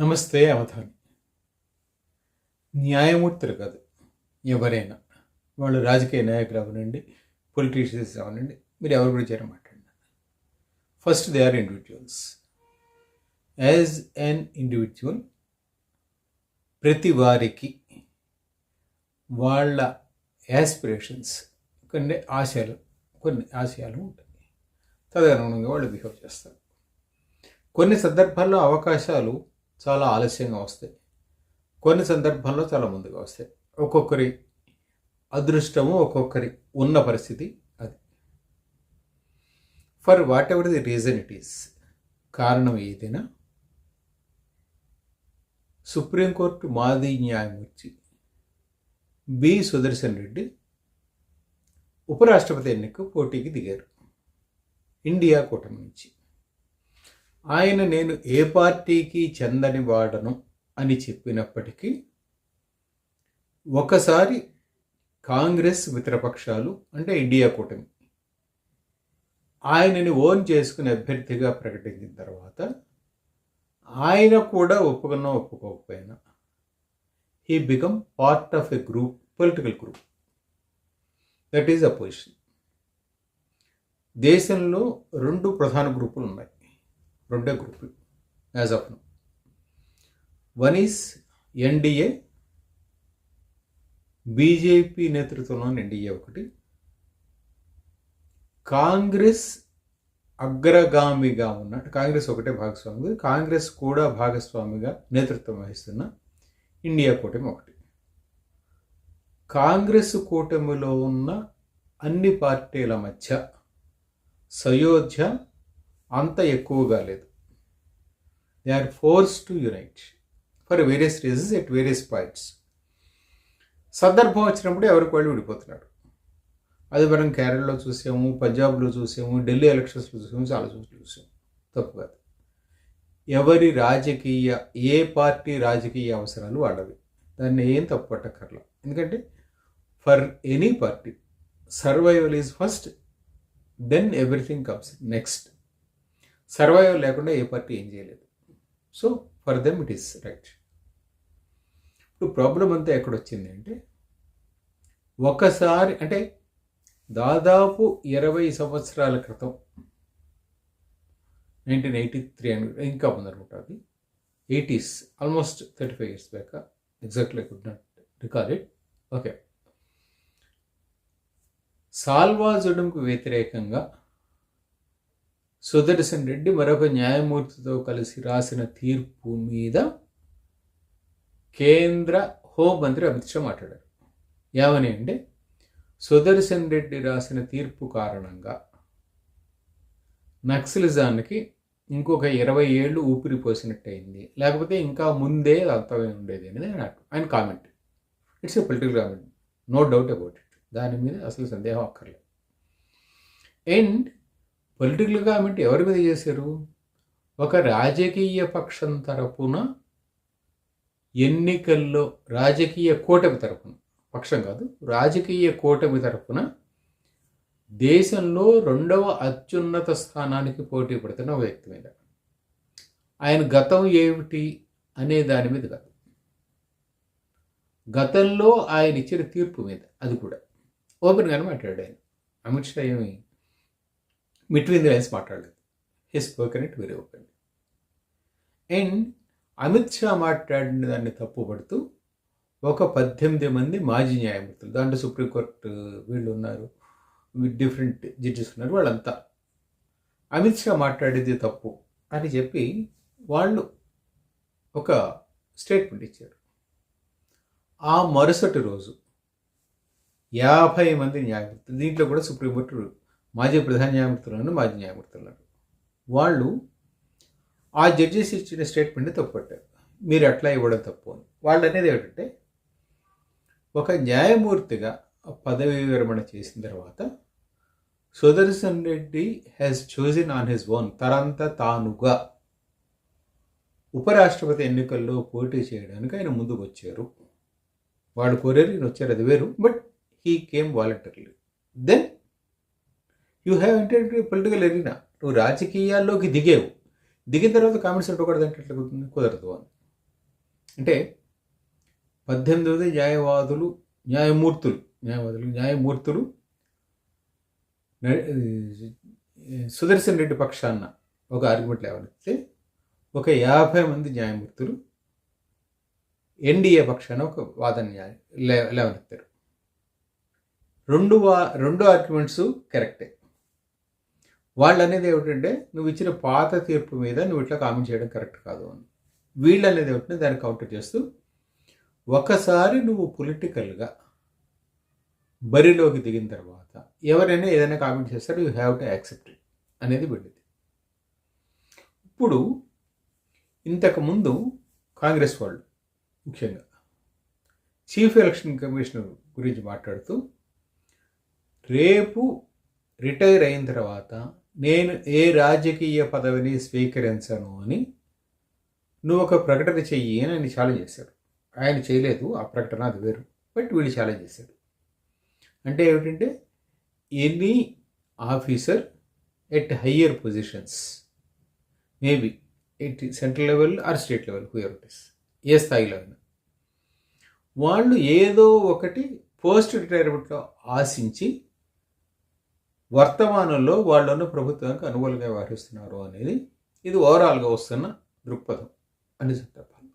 నమస్తే అవధాని. న్యాయమూర్తులు కాదు ఎవరైనా. వాళ్ళు రాజకీయ నాయకులు అవనండి పొలిటీషియన్స్ అవనండి మీరు ఎవరి గురించి అయినా మాట్లాడినా. First they are individuals as an individual ప్రతి వారికి వాళ్ళ యాస్పిరేషన్స్ కొన్ని ఆశయాలు కొన్ని ఆశయాలు ఉంటాయి. తదనుగుణంగా వాళ్ళు బిహేవ్ చేస్తారు. కొన్ని సందర్భాల్లో అవకాశాలు చాలా ఆలస్యంగా వస్తాయి. కొన్ని సందర్భాల్లో చాలా ముందుగా వస్తాయి. ఒక్కొక్కరి అదృష్టము ఒక్కొక్కరి ఉన్న పరిస్థితి అది. For whatever the reason it is కారణం ఏదైనా సుప్రీంకోర్టు మాజీ న్యాయమూర్తి బి. సుదర్శన్ రెడ్డి ఉపరాష్ట్రపతి ఎన్నిక పోటీకి దిగారు. ఇండియా కూటమి నుంచి. ఆయన నేను ఏ పార్టీకి చెందని వాడను అని చెప్పినప్పటికీ ఒకసారి కాంగ్రెస్ మిత్రపక్షాలు అంటే ఇండియా కూటమి ఆయనని ఓన్ చేసుకునే అభ్యర్థిగా ప్రకటించిన తర్వాత ఆయన కూడా ఒప్పుకున్నా ఒప్పుకోకపోయినా he become part of a group political group that is opposition దేశంలో రెండు ప్రధాన గ్రూపులు ఉన్నాయి. రెండే గ్రూపులు as of no. One is NDA BJP నేతృత్వంలోని ఎన్డీఏ ఒకటి కాంగ్రెస్ అగ్రగామిగా ఉన్న కాంగ్రెస్ ఒకటే భాగస్వామి కాంగ్రెస్ కూడా భాగస్వామిగా నేతృత్వం వహిస్తున్న ఇండియా కూటమి ఒకటి. కాంగ్రెస్ కూటమిలో ఉన్న అన్ని పార్టీల మధ్య సయోధ్య అంత ఎక్కువగా లేదు. They are force to unite for various reasons at various points సందర్భం వచ్చినప్పుడు ఎవరికి వాళ్ళు విడిపోతున్నారు. అది మనం కేరళలో చూసాము పంజాబ్లో చూసాము ఢిల్లీ ఎలక్షన్స్లో చూసాము చాలా చోట్ల చూసాము. తప్పు కాదు. ఎవరి రాజకీయ ఏ పార్టీ రాజకీయ అవసరాలు వాళ్ళవి. దాన్ని ఏం తప్పు పట్టక్కర్లా. ఎందుకంటే for any party survival is first then everything comes next survival లేకుండా ఏ పార్టీ ఏం చేయలేదు. So for them it is right. ఇప్పుడు ప్రాబ్లం అంతా ఎక్కడొచ్చింది అంటే ఒకసారి అంటే దాదాపు ఇరవై సంవత్సరాల క్రితం నైన్టీన్ ఎయిటీ త్రీ అని ఇంకా ఉందనుకుంటా అది eighties almost thirty five years back exactly good not record it. Okay. సాల్వాజుడంకు వ్యతిరేకంగా సుదర్శన్ రెడ్డి మరొక న్యాయమూర్తితో కలిసి రాసిన తీర్పు మీద కేంద్ర హోంమంత్రి అమిత్ షా మాట్లాడారు. ఏమని అంటే సుదర్శన్ రెడ్డి రాసిన తీర్పు కారణంగా నక్సలిజానికి ఇంకొక ఇరవై ఏళ్ళు ఊపిరి పోసినట్టయింది. లేకపోతే ఇంకా ముందే అర్థమై ఉండేది అనేది నాకు ఆయన comment. It's a political comment. No doubt about it. దాని మీద అసలు సందేహం అక్కర్లేదు. అండ్ పొలిటికల్ కామెంట్ ఎవరి మీద చేశారు? ఒక రాజకీయ పక్షం తరపున ఎన్నికల్లో రాజకీయ కూటమి తరపున పక్షం కాదు రాజకీయ కూటమి తరపున దేశంలో రెండవ అత్యున్నత స్థానానికి పోటీ పడుతున్న ఒక వ్యక్తి మీద. ఆయన గతం ఏమిటి అనే దాని మీద కాదు. గతంలో ఆయన ఇచ్చిన తీర్పు మీద అది కూడా. ఓపెన్గానే మాట్లాడాడు ఆయన. అమిత్ షా ఏమి బిట్వీన్ ది లైన్స్ మాట్లాడలేదు. He spoken it very open and Amit Shah మాట్లాడిన దాన్ని తప్పుపడుతూ ఒక పద్దెనిమిది మంది మాజీ న్యాయమూర్తులు దాంట్లో సుప్రీంకోర్టు వీళ్ళు ఉన్నారు డిఫరెంట్ జడ్జెస్ ఉన్నారు వాళ్ళంతా. అమిత్ షా మాట్లాడేది తప్పు అని చెప్పి వాళ్ళు ఒక స్టేట్మెంట్ ఇచ్చారు. ఆ మరుసటి రోజు యాభై మంది న్యాయమూర్తులు దీంట్లో కూడా సుప్రీంకోర్టు మాజీ ప్రధాన న్యాయమూర్తులను మాజీ న్యాయమూర్తులను వాళ్ళు ఆ జడ్జెస్ ఇచ్చిన స్టేట్మెంట్ని తప్పుపట్టారు. మీరు అట్లా ఇవ్వడం తప్పు అని. వాళ్ళు అనేది ఏమిటంటే ఒక న్యాయమూర్తిగా పదవి విరమణ చేసిన తర్వాత Sudarshan Reddy has chosen on his own తరంత తానుగా ఉపరాష్ట్రపతి ఎన్నికల్లో పోటీ చేయడానికి ఆయన ముందుకు వచ్చారు వాడు కోరేరు ఈయన వచ్చారు అది వేరు but he came voluntarily then you have entered political arena నువ్వు రాజకీయాల్లోకి దిగేవు. దిగిన తర్వాత కామెంట్స్ పెట్టకూడదు అంటే ఎట్లా కుదురుతుంది? కుదరదు అని. అంటే పద్దెనిమిది న్యాయవాదులు న్యాయమూర్తులు న్యాయవాదులు న్యాయమూర్తులు సుదర్శన్ రెడ్డి పక్షాన ఒక ఆర్గ్యుమెంట్ లేవనెత్తే ఒక యాభై మంది న్యాయమూర్తులు ఎన్డీఏ పక్షాన ఒక వాదన లేవనెత్తారు. రెండు వా రెండు ఆర్గ్యుమెంట్స్ కరెక్టే వాళ్ళు అనేది ఏమిటంటే నువ్వు ఇచ్చిన పాత తీర్పు మీద నువ్వు ఇట్లా కామెంట్ చేయడం కరెక్ట్ కాదు అని. వీళ్ళు అనేది ఏమిటంటే దాన్ని కౌంటర్ చేస్తూ ఒకసారి నువ్వు పొలిటికల్గా బరిలోకి దిగిన తర్వాత ఎవరైనా ఏదైనా కామెంట్ చేస్తారో you have to accept it అనేది వెళ్ళింది. ఇప్పుడు ఇంతకుముందు కాంగ్రెస్ వాళ్ళు ముఖ్యంగా చీఫ్ ఎలక్షన్ కమిషనర్ గురించి మాట్లాడుతూ రేపు రిటైర్ అయిన తర్వాత నేను ఏ రాజకీయ పదవిని స్వీకరించను అని నువ్వు ఒక ప్రకటన చెయ్యి అని ఆయన ఛాలెంజ్ చేశాడు. ఆయన చేయలేదు ఆ ప్రకటన అది వేరు. బట్ వీళ్ళు ఛాలెంజ్ చేశారు అంటే ఏమిటంటే any officer at higher positions maybe at central level or state level whoever is ఏ స్థాయిలో అయినా. వాళ్ళు ఏదో ఒకటి పోస్ట్ రిటైర్మెంట్లో ఆశించి వర్తమానంలో వాళ్ళను ప్రభుత్వానికి అనుకూలంగా వ్యవహరిస్తున్నారు అనేది ఇది ఓవరాల్గా వస్తున్న దృక్పథం అని చెప్పాలి.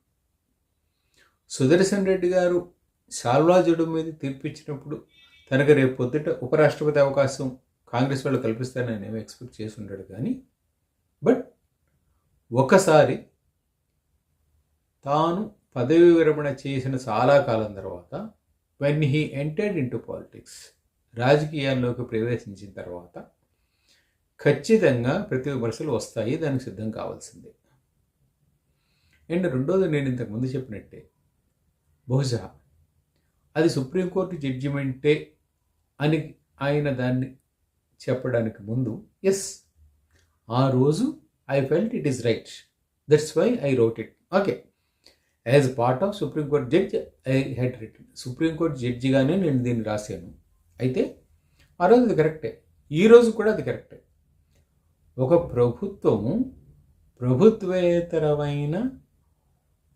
సుదర్శన్ రెడ్డి గారు శాల్వాజుడు మీద తీర్పిచ్చినప్పుడు తనకు రేపు పొద్దుట ఉపరాష్ట్రపతి అవకాశం కాంగ్రెస్ వాళ్ళు కల్పిస్తానని ఏమి ఎక్స్పెక్ట్ చేసి ఉంటాడు కానీ బట్ ఒకసారి తాను పదవి విరమణ చేసిన చాలా కాలం తర్వాత when he entered into politics రాజకీయాల్లోకి ప్రవేశించిన తర్వాత ఖచ్చితంగా ప్రతి విమర్శలు వస్తాయి దానికి సిద్ధం కావాల్సిందే. అండ్ రెండోది నేను ఇంతకుముందు చెప్పినట్టే బహుశా అది సుప్రీంకోర్టు జడ్జిమెంటే అని ఆయన దాన్ని చెప్పడానికి ముందు ఎస్ ఆ రోజు I felt it is right that's why I wrote it okay as part of supreme court judge I had return supreme court జడ్జిగానే నేను దీన్ని రాశాను. అయితే ఆ రోజు అది కరెక్టే. ఈ రోజు కూడా అది కరెక్టే. ఒక ప్రభుత్వము ప్రభుత్వేతరమైన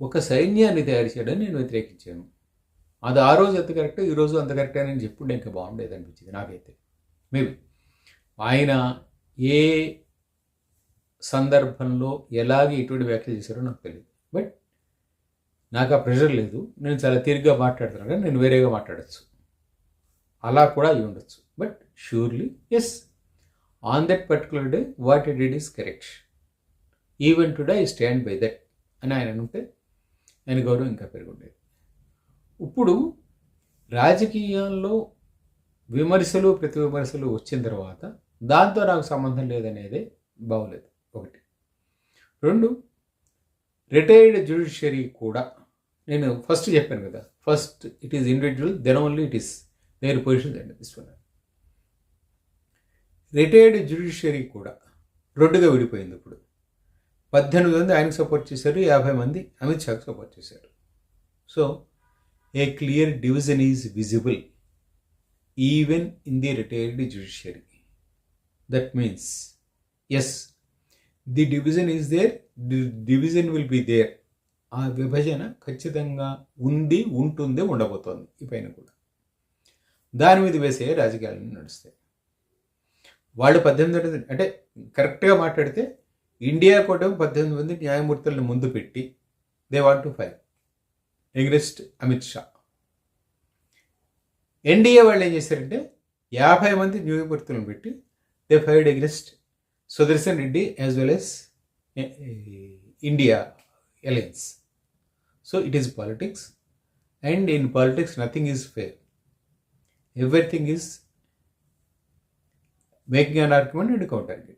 ఒక సైన్యాన్ని తయారు చేయడం నేను వ్యతిరేకించాను. అది ఆ రోజు ఎంత కరెక్ట్ ఈ రోజు అంత కరెక్టే అని చెప్పుడు ఇంకా బాగుండేది అనిపించింది నాకైతే. మేబీ. ఆయన ఏ సందర్భంలో ఎలాగే ఇటువంటి వ్యాఖ్యలు చేశారో నాకు తెలియదు బట్ నాకు ఆ ప్రెషర్ లేదు. నేను చాలా తీరిగ్గా మాట్లాడుతున్నాను. కానీ నేను వేరేగా మాట్లాడచ్చు. అలా కూడా అయి ఉండొచ్చు. But surely yes on that particular day what it it is correct even today I stand by that అని ఆయన ఉంటే ఆయన గౌరవం ఇంకా పెరుగుండేది. ఇప్పుడు రాజకీయాల్లో విమర్శలు ప్రతి విమర్శలు వచ్చిన తర్వాత దాంతో నాకు సంబంధం లేదనేదే బాగోలేదు ఒకటి. రెండు రిటైర్డ్ జ్యుడిషియరీ కూడా నేను ఫస్ట్ చెప్పాను కదా first it is individual then only it is their position and this one retired judiciary కూడా రెండుగా విడిపోయింది ఇప్పుడు. పద్దెనిమిది మంది ఆయనకు సపోర్ట్ చేశారు యాభై మంది అమిత్ షాకు సపోర్ట్ చేశారు. So a clear division is visible even in the retired judiciary that means yes the division is there the division will be there ఆ విభజన ఖచ్చితంగా ఉంది ఉంటుంది ఉండబోతోంది ఈ పైన కూడా. దాని మీద వేసే రాజకీయాలను నడుస్తాయి. వాళ్ళు పద్దెనిమిది అంటే కరెక్ట్గా మాట్లాడితే ఇండియా కూడా పద్దెనిమిది మంది న్యాయమూర్తులను ముందు పెట్టి they want to fire against Amit Shah. NDA వాళ్ళు ఏం చేశారంటే యాభై మంది న్యాయమూర్తులను పెట్టి they fired against Sudarshan Reddy as well yes India alliance. So it is politics and in politics nothing is fair Everything is making an argument and counter argument.